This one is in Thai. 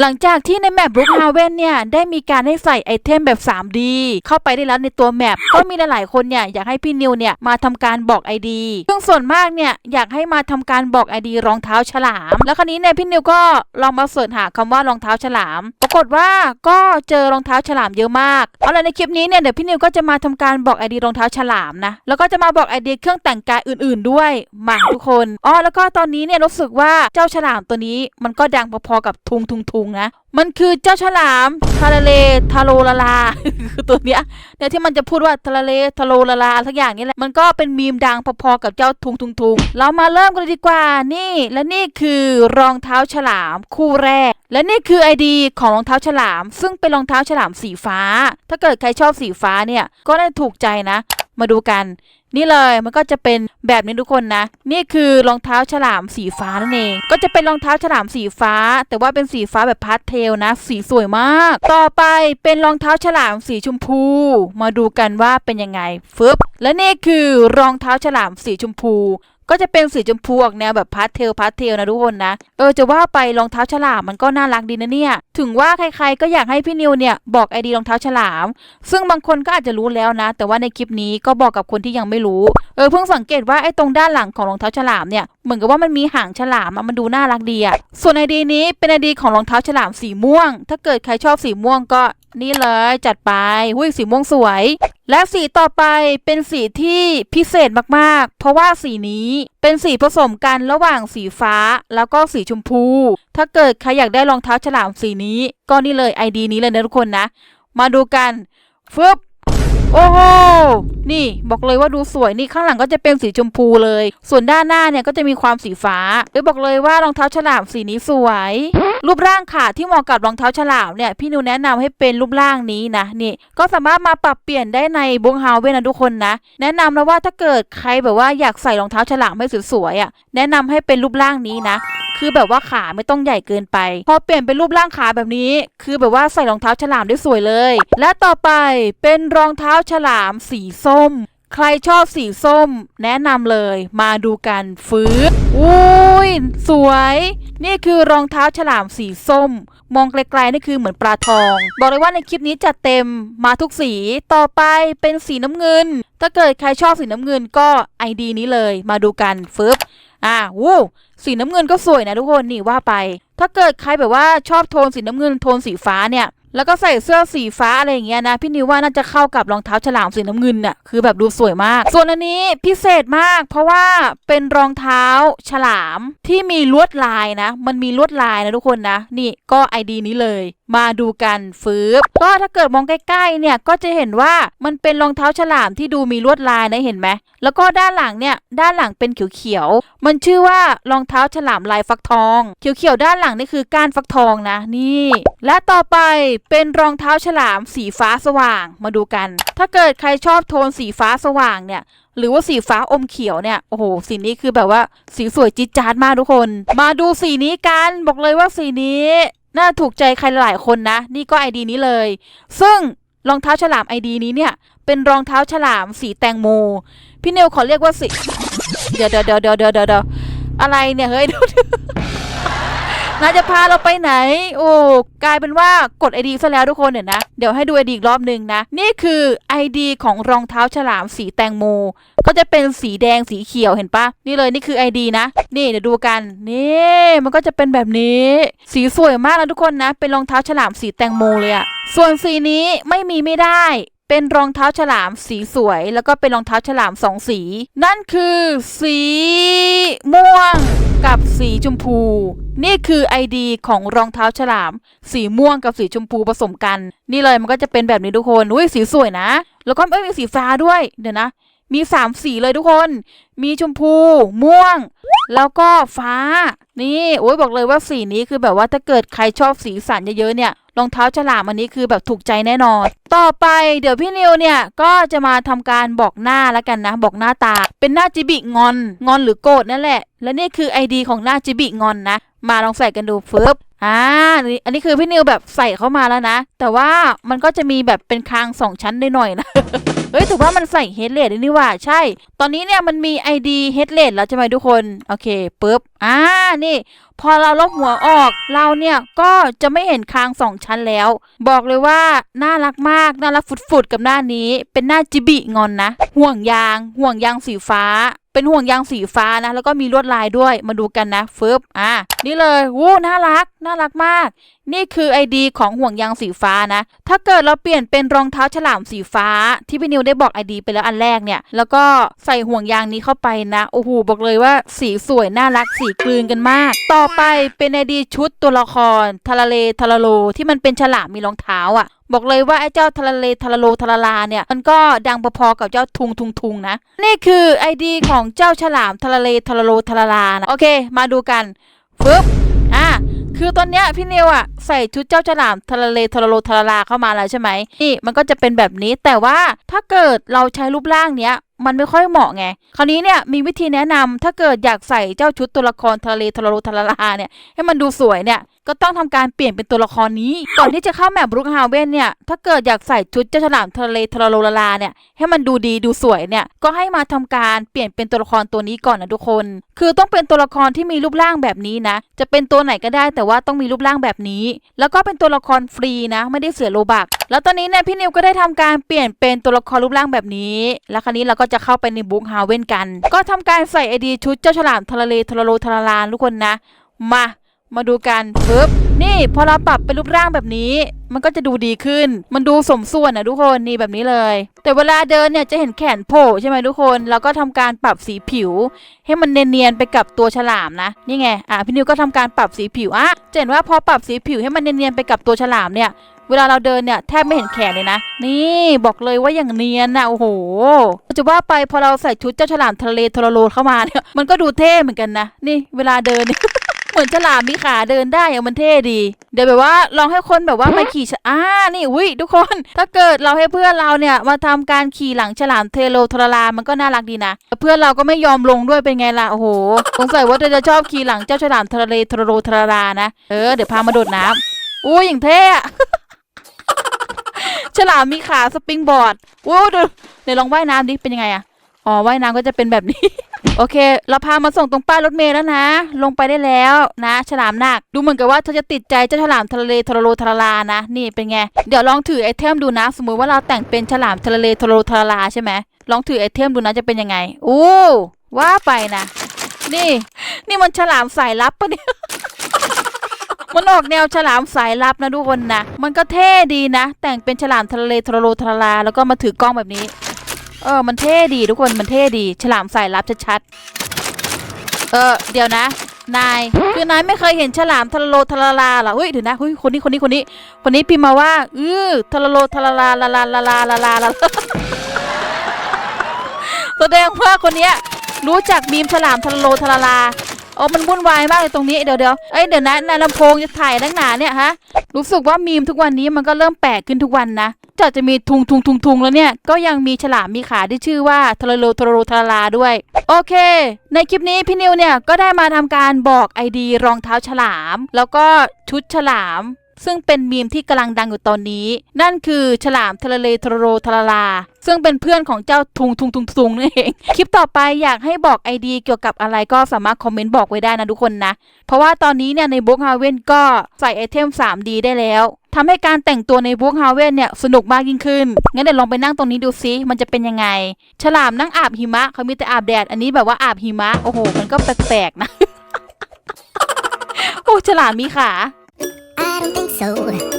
หลังจากที่ในแมปบ o ุ k ฮาเวนเนี่ยได้มีการให้ใส่ไอเทมแบบ 3D เข้าไปได้แล้วในตัวแมปก็มีหลายๆคนเนี่ยอยากให้พี่นิวเนี่ยมาทำการบอก ID ซึ่งส่วนมากเนี่ยอยากให้มาทำการบอก ID รองเท้าฉลาม แล้วคราวนี้เนี่ยพี่นิวก็ลองมาเสิร์ชหาคำว่ารองเท้าฉลาม ปรากฏว่าก็เจอรองเท้าฉลามเยอะมากเอาล่ะในคลิปนี้เนี่ยเดี๋ยวพี่นิวก็จะมาทำการบอก ID รองเท้าฉลามนะแล้วก็จะมาบอก ID เครื่องแต่งกายอื่น ๆ ด้วยมาทุกคนอ๋อแล้วก็ตอนนี้เนี่ยรู้สึกว่าเจ้าฉลามตัวนี้มันก็ดังพอๆกับทุงทุงทุงนะ มันคือเจ้าฉลามทาราเลทาโลลาลาคือตัวเนี้ยเนี่ยที่มันจะพูดว่าทาราเลทาโลลาลาสักอย่างนี้แหละมันก็เป็นมีมดังพอๆกับเจ้าทุงทุงทุงเรามาเริ่มกันเลยดีกว่านี่ และนี่คือรองเท้าฉลามคู่แรก และนี่คือไอดีของรองเท้าฉลาม ซึ่งเป็นรองเท้าฉลามสีฟ้า ถ้าเกิดใครชอบสีฟ้าเนี่ยก็น่าจะถูกใจนะ มาดูกัน นี่เลยมันก็จะเป็นแบบนี้ทุกคนนะ นี่คือรองเท้าฉลามสีฟ้านั่นเอง ก็จะเป็นรองเท้าฉลามสีฟ้า แต่ว่าเป็นสีฟ้าแบบพาสเทลนะ สีสวยมาก ต่อไปเป็นรองเท้าฉลามสีชมพู มาดูกันว่าเป็นยังไงฟึบและนี่คือรองเท้าฉลามสีชมพูก็จะเป็นสีชมพูออกแนวแบบพาสเทลพาสเทลนะทุกคนนะ เออจะว่าไปรองเท้าฉลามมันก็น่ารักดีนะเนี่ยถึงว่าใครๆก็อยากให้พี่นิวเนี่ยบอกไอดีรองเท้าฉลาม ซึ่งบางคนก็อาจจะรู้แล้วนะ แต่ว่าในคลิปนี้ก็บอกกับคนที่ยังไม่รู้ เออเพิ่งสังเกตว่าไอ้ตรงด้านหลังของรองเท้าฉลามเนี่ยเหมือนกับว่ามันมีหางฉลามมันดูน่ารักดีอะส่วนไอดีนี้เป็นไอดีของรองเท้าฉลามสีม่วง ถ้าเกิดใครชอบสีม่วงก็นี่เลยจัดไปหุ้ยสีม่วงสวย และสีต่อไปเป็นสีที่พิเศษมากๆ เพราะว่าสีนี้ เป็นสีผสมกันระหว่างสีฟ้าแล้วก็สีชมพู ถ้าเกิดใครอยากได้รองเท้าฉลามสีนี้ ก็นี่เลยไอดีนี้เลยนะทุกคนนะ มาดูกันฟึบ โอ้โห นี่บอกเลยว่าดูสวยนี่ข้างหลังก็จะเป็นสีชมพูเลย ส่วนด้านหน้าเนี่ยก็จะมีความสีฟ้าเอ้ยบอกเลยว่ารองเท้าฉลามสีนี้สวย รูปร่างขาที่เหมาะกับรองเท้าฉลามเนี่ยพี่นูแนะนำให้เป็นรูปร่างนี้นะนี่ ก็สามารถมาปรับเปลี่ยนได้ในบงเฮาเวนนะทุกคนนะ แนะนำนะว่าถ้าเกิดใครแบบว่าอยากใส่รองเท้าฉลามให้สวยๆอะแนะนำให้เป็นรูปร่างนี้นะคือแบบว่าขาไม่ต้องใหญ่เกินไป พอเปลี่ยนเป็นรูปร่างขาแบบนี้ คือแบบว่าใส่รองเท้าฉลามได้สวยเลย และต่อไปเป็นรองเท้าฉลามสีส้ม ใครชอบสีส้ม แนะนำเลยมาดูกันฟื้นอุ้ยสวย นี่คือรองเท้าฉลามสีส้ม มองไกลๆนี่คือเหมือนปลาทอง บอกเลยว่าในคลิปนี้จัดเต็มมาทุกสีต่อไปเป็นสีน้ำเงิน ถ้าเกิดใครชอบสีน้ำเงินก็ไอดีนี้เลยมาดูกันฟึบอ่าวู้สีน้ำเงินก็สวยนะทุกคนนี่ว่าไป ถ้าเกิดใครแบบว่าชอบโทนสีน้ำเงินโทนสีฟ้าเนี่ย แล้วก็ใส่เสื้อสีฟ้าอะไรอย่างเงี้ยนะพี่นิวว่าน่าจะเข้ากับรองเท้าฉลามสีน้ำเงินน่ะคือแบบดูสวยมาก ส่วนอันนี้พิเศษมาก เพราะว่าเป็นรองเท้าฉลามที่มีลวดลายนะ มันมีลวดลายนะทุกคนนะ นี่ก็ไอดีนี้เลยมาดูกันฟืบก็ถ้าเกิดมองใกล้ๆเนี่ยก็จะเห็นว่ามันเป็นรองเท้าฉลามที่ดูมีลวดลายนะเห็นไหมแล้วก็ด้านหลังเนี่ยด้านหลังเป็นเขียวๆมันชื่อว่ารองเท้าฉลามลายฟักทอง เขียวๆด้านหลังนี่คือก้านฟักทองนะนี่ และต่อไปเป็นรองเท้าฉลามสีฟ้าสว่างมาดูกัน ถ้าเกิดใครชอบโทนสีฟ้าสว่างเนี่ยหรือว่าสีฟ้าอมเขียวเนี่ย โอ้โห สีนี้คือแบบว่าสีสวยจิ๊ดจ๊าดมากทุกคน มาดูสีนี้กัน บอกเลยว่าสีนี้ น่าถูกใจใครหลายคนนะ นี่ก็ไอดีนี้เลย ซึ่งรองเท้าฉลามไอดีนี้เนี่ย เป็นรองเท้าฉลามสีแตงโม พี่เนวขอเรียกว่าสีเดี๋ยวเดี๋ยวเดี๋ยวเดี๋ยวเดี๋ยวเดี๋ยวอะไรเนี่ย เฮ้ย น่าจะพาเราไปไหน โอ้กลายเป็นว่ากดไอดีซะแล้วทุกคนเนี่ยนะ เดี๋ยวให้ดูไอดีอีกรอบหนึ่งนะ นี่คือไอดีของรองเท้าฉลามสีแตงโม ก็จะเป็นสีแดงสีเขียวเห็นปะนี่เลยนี่คือ ID นะ นี่เดี๋ยวดูกัน นี่มันก็จะเป็นแบบนี้ สีสวยมากนะทุกคนนะ เป็นรองเท้าฉลามสีแตงโมเลยอะส่วนสีนี้ไม่มีไม่ได้เป็นรองเท้าฉลามสีสวย แล้วก็เป็นรองเท้าฉลามสองสี นั่นคือสีม่วง กับสีชมพู นี่คือ ID ของรองเท้าฉลาม สีม่วงกับสีชมพูผสมกัน นี่เลยมันก็จะเป็นแบบนี้ทุกคนอุ้ยสีสวยนะ แล้วก็เอ้ยมีสีฟ้าด้วยเดี๋ยวนะ มีสามสีเลยทุกคน มีชมพู ม่วง แล้วก็ฟ้า นี่โอ้ยบอกเลยว่าสีนี้คือแบบว่าถ้าเกิดใครชอบสีสันเยอะๆเนี่ย รองเท้าฉลามอันนี้คือแบบถูกใจแน่นอน ต่อไปเดี๋ยวพี่นิวเนี่ยก็จะมาทำการบอกหน้าแล้วกันนะ บอกหน้าตา เป็นหน้าจิบิงอน งอนหรือโกรธนั่นแหละ และนี่คือไอดีของหน้าจิบิงอนนะ มาลองใส่กันดูฟึบอ่าอันนี้อันนี้คือพี่นิวแบบใส่เข้ามาแล้วนะ แต่ว่ามันก็จะมีแบบเป็นคางสองชั้นหน่อยนะ เฮ้ยแต่ว่ามันใส่เฮดเลดนี่ว่าใช่ ตอนนี้เนี่ยมันมี ID เฮดเลดแล้วใช่ไหมทุกคน โอเคปุ๊บ อ่า นี่ พอเราลบหัวออก เราเนี่ยก็จะไม่เห็นคางสองชั้นแล้ว บอกเลยว่าน่ารักมาก น่ารักฟุดๆกับหน้านี้ เป็นหน้าจิบิงอนนะ ห่วงยาง ห่วงยางสีฟ้า เป็นห่วงยางสีฟ้านะ แล้วก็มีลวดลายด้วยมาดูกันนะฟึบอะนี่เลยวู้น่ารัก น่ารักมาก นี่คือไอดีของห่วงยางสีฟ้านะ ถ้าเกิดเราเปลี่ยนเป็นรองเท้าฉลามสีฟ้า ที่พี่นิวได้บอกไอดีไปแล้วอันแรกเนี่ย แล้วก็ใส่ห่วงยางนี้เข้าไปนะโอ้โหบอกเลยว่าสีสวยน่ารักสีกลืนกันมาก ต่อไปเป็นไอดีชุดตัวละครทาราเลทาราโลที่มันเป็นฉลามมีรองเท้าอะบอกเลยว่าไอ้เจ้าทาราเลทาราโลทาราลาเนี่ย มันก็ดังพอๆกับเจ้าทุงทุงทุงนะ นี่คือไอดีของเจ้าฉลามทาราเลทาราโลทาราลานะ โอเค มาดูกันฟึบอะคือตอนเนี้ยพี่นิวอะใส่ชุดเจ้าฉลามทะเลทะโลทะลาเข้ามาแล้วใช่ไหมนี่มันก็จะเป็นแบบนี้แต่ว่าถ้าเกิดเราใช้รูปร่างเนี้ยมันไม่ค่อยเหมาะไง คราวนี้เนี่ยมีวิธีแนะนำถ้าเกิดอยากใส่เจ้าชุดตัวละครทะเลทะโลทะลาเนี่ยให้มันดูสวยเนี่ย ก็ต้องทำการเปลี่ยนเป็นตัวละครนี้ ก่อนที่จะเข้าแมปบรุกฮาวเวนเนี่ย ถ้าเกิดอยากใส่ชุดเจ้าฉลามทะเลทะโลลาเนี่ย ให้มันดูดีดูสวยเนี่ย ก็ให้มาทำการเปลี่ยนเป็นตัวละครตัวนี้ก่อนนะทุกคน คือต้องเป็นตัวละครที่มีรูปร่างแบบนี้นะ จะเป็นตัวไหนก็ได้แต่ว่าต้องมีรูปร่างแบบนี้ แล้วก็เป็นตัวละครฟรีนะ ไม่ได้เสียโลบัก แล้วตอนนี้เนี่ยพี่นิวก็ได้ทำการเปลี่ยนเป็นตัวละครรูปร่างแบบนี้ แล้วคราวนี้เราก็จะเข้าไปในบุ๊กฮาวเวนกัน ก็ทำการใส่ไอดีชุดเจ้าฉลามทะเลทะโลทะลาทุกคนนะ มา มาดูกันปึ๊บนี่พอเราปรับเป็นรูปร่างแบบนี้ มันก็จะดูดีขึ้น มันดูสมส่วนนะทุกคนนี่แบบนี้เลย แต่เวลาเดินเนี่ยจะเห็นแขนโผล่ใช่ไหมทุกคนเราก็ทำการปรับสีผิว ให้มันเนียนๆไปกับตัวฉลามนะนี่ไงอะพี่นิวก็ทำการปรับสีผิวอะจะเห็นว่าพอปรับสีผิวให้มันเนียนๆไปกับตัวฉลามเนี่ยเวลาเราเดินเนี่ยแทบไม่เห็นแขนเลยนะ นี่บอกเลยว่าอย่างเนียนนะโอ้โหจะว่าไปพอเราใส่ชุดเจ้าฉลามทะเลทรโลเข้ามาเนี่ยมันก็ดูเท่เหมือนกันนะ นี่เวลาเดินเนี่ย เหมือนฉลามมีขาเดินได้อะมันเท่ดี เดี๋ยวแบบว่าลองให้คนแบบว่ามาขี่ฉอ่านี่อุ้ยทุกคน ถ้าเกิดเราให้เพื่อนเราเนี่ยมาทำการขี่หลังฉลามเทโลทรลามันก็น่ารักดีนะเพื่อนเราก็ไม่ยอมลงด้วยเป็นไงล่ะโอ้โหสงสัยว่าเธอจะชอบขี่หลังเจ้าฉลามทะเลทรโลทรลานะเออเดี๋ยวพามาโดดน้ำอุ้ยอย่างเท่อะฉลามมีขาสปริงบอร์ดว้าวดูเดี๋ยวลองว่ายน้ำดิเป็นยังไงอะ อ๋อว่ายน้ำก็จะเป็นแบบนี้ โอเค เราพามาส่งตรงป้ายรถเมล์แล้วนะ ลงไปได้แล้วนะ ฉลามหนัก ดูเหมือนกับว่าเธอจะติดใจเจ้าฉลามทะเลทรโลทรลานะ นี่เป็นไง เดี๋ยวลองถือไอเทมดูนะ สมมติว่าเราแต่งเป็นฉลามทะเลทรโลทรลาใช่ไหมลองถือไอเทมดูนะจะเป็นยังไงอู้ว่าไปนะ นี่ นี่มันฉลามสายลับปะเนี่ยมันออกแนวฉลามสายลับนะทุกคนนะ มันก็เท่ดีนะ แต่งเป็นฉลามทะเลทรโลทรลา แล้วก็มาถือกล้องแบบนี้ เออ มันเท่ดีทุกคน มันเท่ดี ฉลามสายลับชัดๆ เออ เดี๋ยวนะ นาย คือนายไม่เคยเห็นฉลามทะโลทะลาเหรอเฮ้ยเดี๋ยวนะเฮ้ยคนนี้ คนนี้ คนนี้ คนนี้พิมพ์มาว่า อือทะโลทะลาลาลาลาลาลาลาลาแสดงว่าคนเนี้ยรู้จักมีมฉลามทะโลทะลา โอ้มันวุ่นวายมากเลยตรงนี้เดี๋ยวเดี๋ยวเอ้ยเดี๋ยวนะนายลำโพงจะถ่ายนักหนาเนี่ยฮะรู้สึกว่ามีมทุกวันนี้มันก็เริ่มแปลกขึ้นทุกวันนะจากจะมีทุงทุงทุงทุงแล้วเนี่ยก็ยังมีฉลามมีขาที่ชื่อว่าทะโลทะโลทะลาด้วย โอเค ในคลิปนี้พี่นิวเนี่ยก็ได้มาทำการบอกไอดีรองเท้าฉลาม แล้วก็ชุดฉลาม ซึ่งเป็นมีมที่กำลังดังอยู่ตอนนี้ นั่นคือฉลามทะเลทะโลทะลา ซึ่งเป็นเพื่อนของเจ้าทุงทุงทุงทุงนั่นเอง คลิปต่อไปอยากให้บอกไอดีเกี่ยวกับอะไรก็สามารถคอมเมนต์บอกไว้ได้นะทุกคนนะ เพราะว่าตอนนี้เนี่ยในบุ๊กฮาเวนก็ใส่ไอเทม 3D ได้แล้วทำให้การแต่งตัวในบุ๊กฮาเวนเนี่ยสนุกมากยิ่งขึ้น งั้นเดี๋ยวลองไปนั่งตรงนี้ดูซิมันจะเป็นยังไง ฉลามนั่งอาบหิมะเขามีแต่อาบแดด อันนี้แบบว่าอาบหิมะ โอ้โห มันก็แปลกๆนะ โอ้ ฉลามมีขา I don't think so.